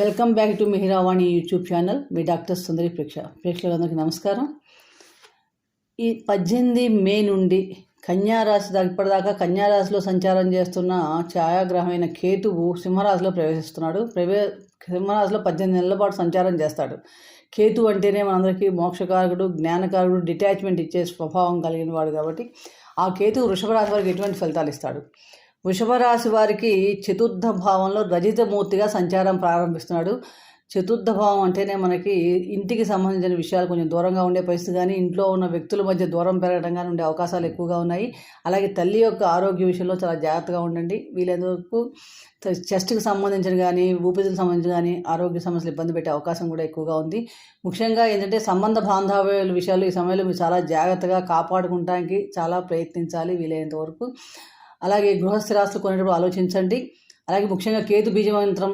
Welcome back to Mihiravani YouTube channel. Me doctor Sundari ప్రేక్ష ప్రేక్షకులందరికీ నమస్కారం. ఈ పద్దెనిమిది మే నుండి కన్యారాశి దాకా ఇప్పటిదాకా కన్యారాశిలో సంచారం చేస్తున్న ఛాయాగ్రహమైన కేతువు సింహరాశిలో ప్రవేశిస్తున్నాడు. ప్రవే సింహరాశిలో పద్దెనిమిది నెలల పాటు సంచారం చేస్తాడు. కేతు అంటేనే మనందరికీ మోక్షకారకుడు జ్ఞానకారకుడు డిటాచ్మెంట్ ఇచ్చే స్వభావం కలిగిన వాడు కాబట్టి ఆ కేతు వృషభ రాశి వారికి ఎటువంటి ఫలితాలు ఇస్తాడు? వృషభరాశి వారికి చతుర్థ భావంలో రజితమూర్తిగా సంచారం ప్రారంభిస్తున్నాడు. చతుర్థ భావం అంటేనే మనకి ఇంటికి సంబంధించిన విషయాలు కొంచెం దూరంగా ఉండే పరిస్థితి కానీ ఇంట్లో ఉన్న వ్యక్తుల మధ్య దూరం పెరగడం కానీ ఉండే అవకాశాలు ఎక్కువగా ఉన్నాయి. అలాగే తల్లి యొక్క ఆరోగ్య విషయంలో చాలా జాగ్రత్తగా ఉండండి. వీళ్ళందుకు చెస్ట్కి సంబంధించిన కానీ ఊపిరికి సంబంధించిన కానీ ఆరోగ్య సమస్యలు ఇబ్బంది పెట్టే అవకాశం కూడా ఎక్కువగా ఉంది. ముఖ్యంగా ఏంటంటే సంబంధ బాంధవ్యాల విషయాలు ఈ సమయంలో మీరు చాలా జాగ్రత్తగా కాపాడుకుంటానికి చాలా ప్రయత్నించాలి వీలైనంత వరకు. అలాగే గృహస్థిరాస్తులు కొనేటప్పుడు ఆలోచించండి. అలాగే ముఖ్యంగా కేతు బీజ మంత్రం